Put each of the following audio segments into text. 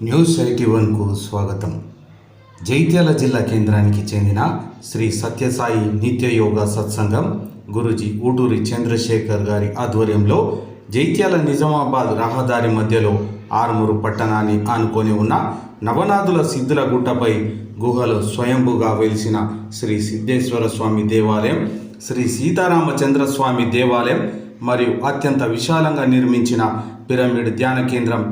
News eighty వన్కు స్వాగతం. జైత్యాల జిల్లా కేంద్రానికి చెందిన శ్రీ సత్యసాయి నిత్యయోగ సత్సంగం గురుజీ ఊటూరి చంద్రశేఖర్ గారి ఆధ్వర్యంలో జైత్యాల నిజామాబాద్ రహదారి మధ్యలో ఆరుమూరు పట్టణాన్ని ఆనుకొని ఉన్న నవనాథుల సిద్ధుల గుట్టపై గుహలో స్వయంభుగా వెలిసిన శ్రీ సిద్ధేశ్వర స్వామి దేవాలయం శ్రీ సీతారామచంద్ర స్వామి దేవాలయం మరియు అత్యంత విశాలంగా నిర్మించిన పిరమిడ్ ధ్యాన కేంద్రం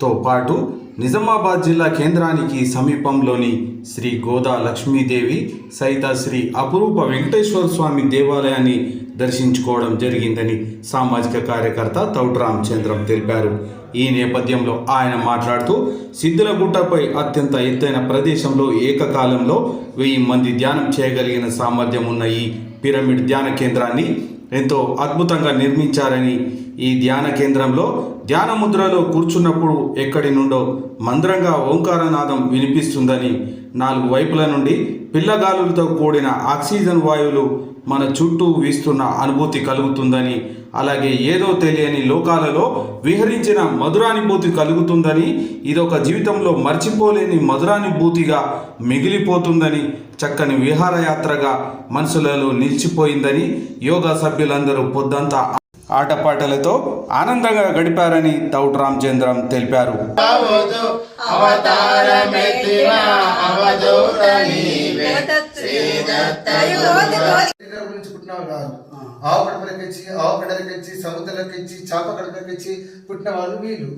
తో పాటు నిజామాబాద్ జిల్లా కేంద్రానికి సమీపంలోని శ్రీ గోదా లక్ష్మీదేవి సైత శ్రీ అపురూప వెంకటేశ్వర స్వామి దేవాలయాన్ని దర్శించుకోవడం జరిగిందని సామాజిక కార్యకర్త తౌటు రామచంద్రం తెలిపారు. ఈ నేపథ్యంలో ఆయన మాట్లాడుతూ సిద్ధులగుట్టపై అత్యంత ఎత్తైన ప్రదేశంలో ఏకకాలంలో వెయ్యి మంది ధ్యానం చేయగలిగిన సామర్థ్యం ఉన్న ఈ పిరమిడ్ ధ్యాన కేంద్రాన్ని ఎంతో అద్భుతంగా నిర్మించారని ఈ ధ్యాన కేంద్రంలో ధ్యాన ముద్రలో కూర్చున్నప్పుడు ఎక్కడి నుండో మంద్రంగా ఓంకారనాదం వినిపిస్తుందని నాలుగు వైపుల నుండి పిల్లగాలులతో కూడిన ఆక్సిజన్ వాయువులు మన చుట్టూ వీస్తున్న అనుభూతి కలుగుతుందని అలాగే ఏదో తెలియని లోకాలలో విహరించిన మధురానుభూతి కలుగుతుందని ఇదొక జీవితంలో మర్చిపోలేని మధురానుభూతిగా మిగిలిపోతుందని చక్కని విహారయాత్రగా మనసులలో నిలిచిపోయిందని యోగా సభ్యులందరూ పొద్దంతా ఆటపాటలతో ఆనందంగా గడిపారని తౌట్ రామచంద్రం తెలిపారు. అవతారమెత్తిన నీవే కాదు ఆవు కడపలకిచ్చి ఆవు కడలకిచ్చి సముద్రంలోకిచ్చి చేప కడపలకిచ్చి పుట్టిన వాళ్ళు వీళ్ళు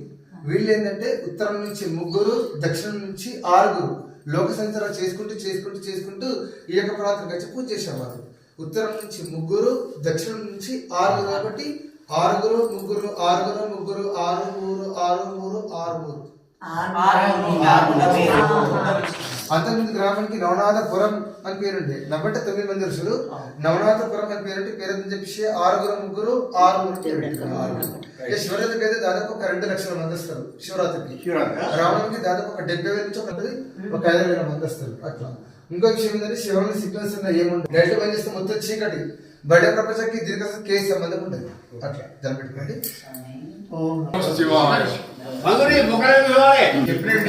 వీళ్ళు ఏంటంటే ఉత్తరం నుంచి ముగ్గురు దక్షిణం నుంచి ఆరుగురు లోక సంచారం చేసుకుంటూ చేసుకుంటూ చేసుకుంటూ ఈ యొక్క ప్రాంతం వచ్చి పూజ చేసేవారు ఉత్తరం నుంచి ముగ్గురు దక్షిణం నుంచి ఆరుగురు కాబట్టి ఆరుగురు ముగ్గురు ఆరుగురు ముగ్గురు ఆరు మూడు ఆరు మూడు ఆరు మూడు అంతకుముందు గ్రామానికి నవనాథపురం అని పేరుండే. నవ్వంటే తొమ్మిది మంది ఋషులు. నవనాథపురం అని పేరుంటే పేరు అని చెప్పేసి ఆరుగురు ముగ్గురు ఆరు శివరాత్రికి అయితే దాదాపు ఒక రెండు లక్షల మంది వస్తారు శివరాత్రికి. రావణానికి దాదాపు ఒక డెబ్బై వేల నుంచి ఒక ఒక ఐదు వేల మంది వస్తారు అట్లా. ఇంకో విషయం ఏంటంటే శివరాత్రి సిగ్నల్స్ ఏముండదు డైరెక్ట్ బంద్ చేస్తే మొత్తం చీకటి. బయట ప్రపంచానికి దీర్ఘ కేసు సంబంధం ఉండదు. అట్లా. దాన్ని పెట్టుకోండి. మధురి ముఖరం చూడాలి చెప్పినట్టు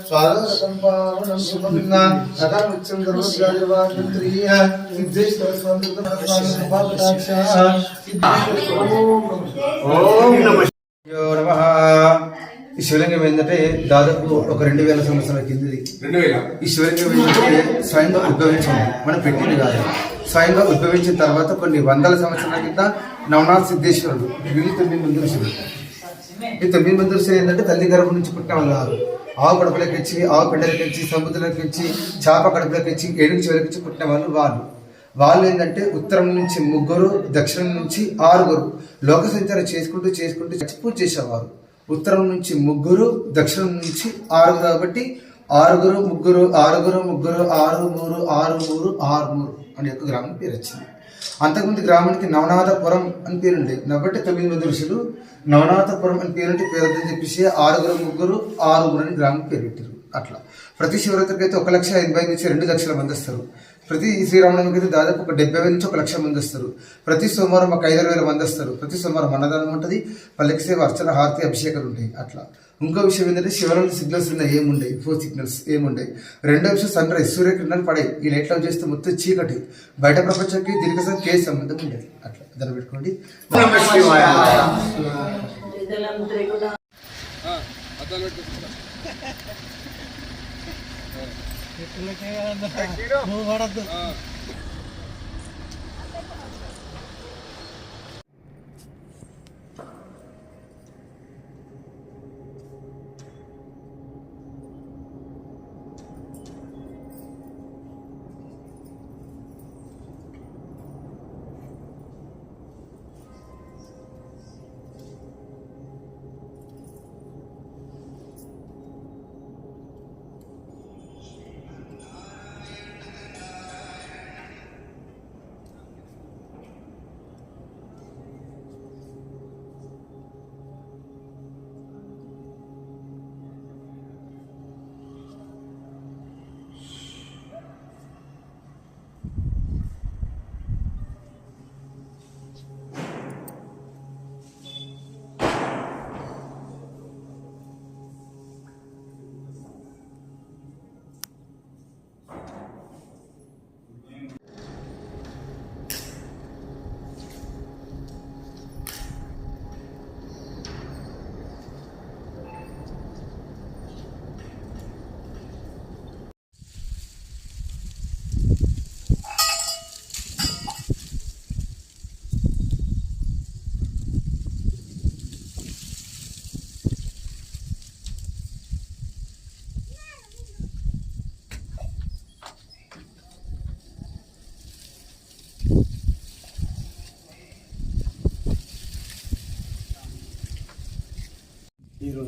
ఈ శివలింగం ఏంటంటే దాదాపు ఒక రెండు వేల సంవత్సరాల కిందది. ఈ శివలింగం ఏంటంటే స్వయంగా ఉద్భవించింది. మనం పెట్టింది కాదు. స్వయంగా ఉద్భవించిన తర్వాత కొన్ని వందల సంవత్సరాల కింద నవనాథ్ సిద్ధేశ్వరుడు వీళ్ళు తొమ్మిది మంది ఋషులు ఈ తొమ్మిది మంది ఋషులు ఏంటంటే తల్లి గర్భం నుంచి పుట్టిన వాళ్ళు కాదు. ఆవు కడుపులోకి వచ్చి ఆవు పెండలకి వచ్చి సముద్రంలోకి వచ్చి చేప కడుపులోకి వచ్చి ఏడుగు చివరికి వచ్చి పుట్టిన వాళ్ళు వాళ్ళు. వాళ్ళు ఏంటంటే ఉత్తరం నుంచి ముగ్గురు దక్షిణం నుంచి ఆరుగురు. లోక సంచారం చేసుకుంటూ చేసుకుంటూ పూజ చేసేవారు. ఉత్తరం నుంచి ముగ్గురు దక్షిణం నుంచి ఆరుగురు కాబట్టి ఆరుగురు ముగ్గురు ఆరుగురు ముగ్గురు ఆరు మూడు ఆరు మూడు ఆరు మూడు అనే యొక్క గ్రామం పేరు వచ్చింది. అంతకుముందు గ్రామానికి నవనాథపురం అని పేరుండే. నవ్వటి తొమ్మిది మంది ఋషులు నవనాథపురం అని పేరుంటే పేరుద్దని చెప్పేసి ఆరుగురు ముగ్గురు ఆరుగురు అని గ్రామం పేరు పెట్టారు అట్లా. ప్రతి శివరాత్రికి అయితే ఒక లక్ష ఎనభై నుంచి రెండు లక్షల మంది వస్తారు. ప్రతి శ్రీరామనవమికి అయితే దాదాపు ఒక డెబ్బై వేల నుంచి ఒక లక్ష మంది వస్తారు. ప్రతి సోమవారం ఒక ఐదారు వేల మంది వస్తారు. ప్రతి సోమవారం అన్నదానం ఉంటుంది. పల్లకి సేవ అర్చన హారతి అభిషేకాలు ఉంటాయి. అట్లా. ఇంకో విషయం ఏంటంటే శివరాలు సిగ్నల్స్ ఉన్నాయి ఏముండే ఫోర్ సిగ్నల్స్ ఏముండే రెండో విషయం సన్ రైజ్ సూర్యకిరణాలు పడాయి. ఈ లైట్ ఆఫ్ చేస్తే మొత్తం చీకటి. బయట ప్రపంచానికి దీనికి అసలు కేసు సంబంధం ఉండదు. అట్లా దాన్ని పెట్టుకోండి. పడద్దు.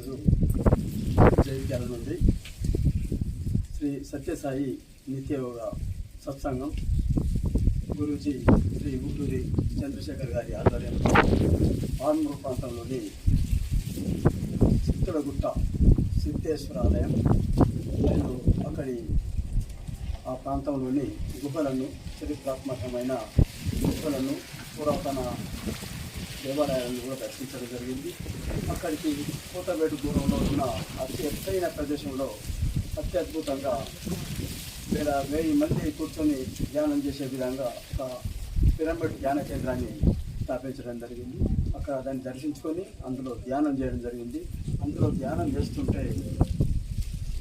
ఈరోజు జైత్యాల నుండి శ్రీ సత్యసాయి నిత్యయోగ సత్సంగం. గురూజీ శ్రీ ఊటూరి చంద్రశేఖర్ గారి ఆధ్వర్యంలో ఆర్మూరు ప్రాంతంలోని చిత్తడగుట్ట సిద్ధేశ్వర ఆలయం మరియు అక్కడి ఆ ప్రాంతంలోని గుహలను చరిత్రాత్మకమైన గుహలను పురాతన దేవాలయాలను కూడా దర్శించడం జరిగింది. అక్కడికి కోటబేటు దూరంలో ఉన్న అతి ఎత్తైన ప్రదేశంలో అత్యద్భుతంగా వేల వెయ్యి మంది కూర్చొని ధ్యానం చేసే విధంగా ఒక పిరమిడ్ ధ్యాన కేంద్రాన్ని స్థాపించడం జరిగింది. అక్కడ దాన్ని దర్శించుకొని అందులో ధ్యానం చేయడం జరిగింది. అందులో ధ్యానం చేస్తుంటే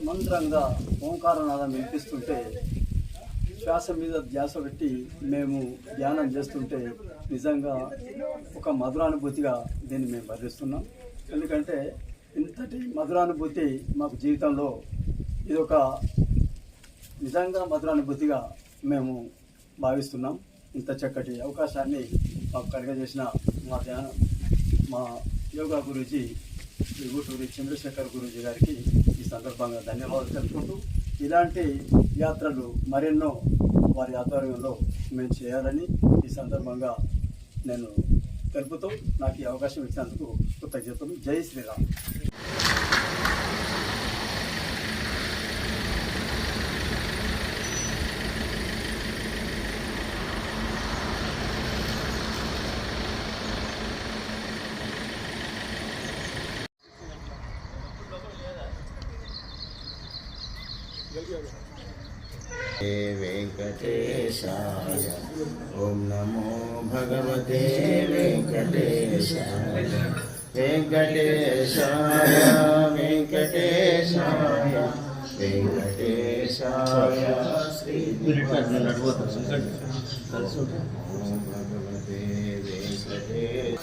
మంత్రంగా ఓంకారనాదం వినిపిస్తుంటే శ్వాస మీద ధ్యాస పెట్టి మేము ధ్యానం చేస్తుంటే నిజంగా ఒక మధురానుభూతిగా దీన్ని మేము భరిస్తున్నాం ఎందుకంటే ఇంతటి మధురానుభూతి మాకు జీవితంలో ఇది ఒక నిజంగా మధురానుభూతిగా మేము భావిస్తున్నాం. ఇంత చక్కటి అవకాశాన్ని మాకు కలిగజేసిన మా ధ్యానం మా యోగా గురూజీ శ్రీ ఊటూరి చంద్రశేఖర్ గురూజీ గారికి ఈ సందర్భంగా ధన్యవాదాలు తెలుపుకుంటూ ఇలాంటి యాత్రలు మరెన్నో వారి ఆధ్వర్యంలో మేము చేయాలని ఈ సందర్భంగా నేను తెలుపుతూ నాకు ఈ అవకాశం ఇచ్చినందుకు కృతజ్ఞతలు. జై శ్రీరామ్. वेङ्कटेशाय। ॐ नमो भगवते वेङ्कटेशाय। वेङ्कटेशाय वेङ्कटेशाय वेङ्कटेशाय श्री नमो भगवते वेङ्कटेश